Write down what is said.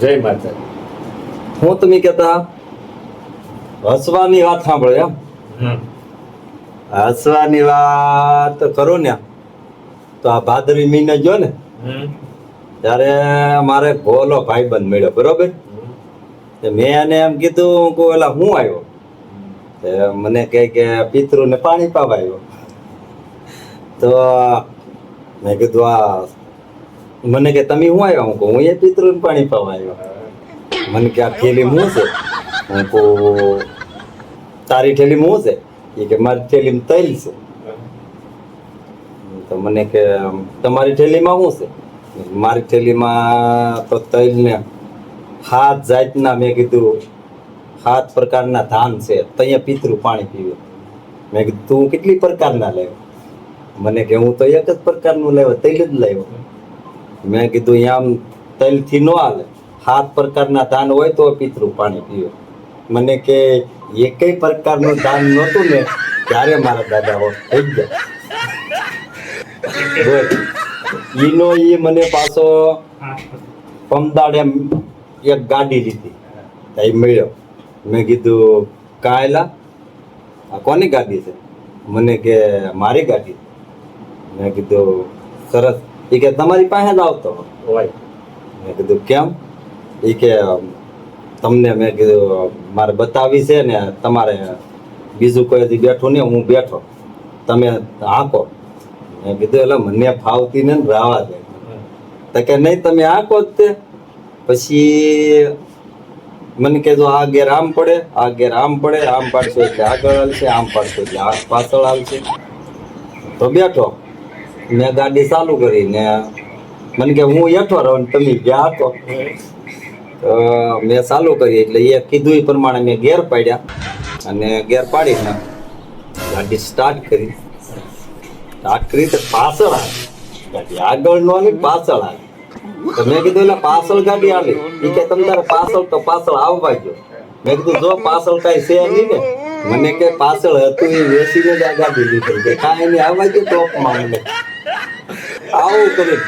જય માતા હું તમે કહેતા હસવાની વાત સાંભળો એમ. હસવાની વાત કરો ને. તો આ ભાદરવી મહિને જો ને ત્યારે મારે ભોલો ભાઈબંધ મળ્યો બરોબર? મેં એને એમ કીધું કે એલા હું આવ્યો? મને કહે કે પિતૃને પાણી પાવા આવ્યો. તો મેં કીધું આ મને કે, તમે હું આવ્યા? હું કહું, હું એ પિતૃને પાણી પાવા આવ્યો. મને કે, આ થેલી હું છે? હું કહું, તારી થેલી હું છે? એ કે, મારી થેલીમાં તૈલ છે. તો મને કે, તમારી થેલીમાં શું છે? મારી થેલીમાં તો તૈલ ને હાથ જાતના મેં કીધું સાત પ્રકારના ધાન છે ત્યાં પિતૃ પાણી પીવે. મેં કીધું, તું કેટલી પ્રકારના લેવ મને કે, હું તો એક જ પ્રકારનું લેવો તૈલ જ લાવ્યો. મેં કીધું આમ તૈલથી ન હાલે. સાત પ્રકારના ધાન હોય તો પિતૃ પાણી પીવે મને કે, એકેય પ્રકારનું ધાન નહોતું ને, ત્યારે મારા દાદા થઈ ગયા. ઈનો એ મને પાછો પમદાડે એક ગાડી લીધી. એ મળ્યો. મેં કીધું, કાયલા, આ કોની ગાડી છે? મને કે, મારી ગાડી. મેં કીધું, સરસ. એ કે તમારી પાસે જ આવતો. હોય. મેં કીધું કેમ? એ કે તમને મેં કીધું મારે બતાવી છે ને તમારે બીજું કોઈ બેઠું ને હું બેઠો. તમે આંકો મેં કીધું એટલે મને ફાવતી ને રાવા દે. તો કે નહીં તમે આંકો જ તે. પછી મને કહેજો આ ગેર આમ પડે આ ગેર આમ પડે આમ પાડશો એટલે આગળ હાલશે આમ પાડશો એટલે આ પાછળ હાલશે. તો બેઠો. મેં ગાડી ચાલુ કરી ને મને કે હું હેઠો રહું તમે ગયા હતો મેં ચાલુ કરી એટલે એ કીધું એ પ્રમાણે મેં ગેર પાડ્યા અને ગેર પાડીને ગાડી સ્ટાર્ટ કરી. સ્ટાર્ટ કરી તો પાછળ આવી. ગાડી આગળ નો આવી પાછળ આવી. તો મેં કીધું એટલે પાછળ ગાડી આવી. એ કે તમે તારે પાછળ તો પાછળ આવવા ગયો મેં કીધું જો પાછળ કાંઈ છે નહીં ને મને કે પાછળ હતું એ વેસીને જ આગળ ગાડી લીધી કે કાંઈ નહીં આવા જ ટોપમાં મને આવું કરી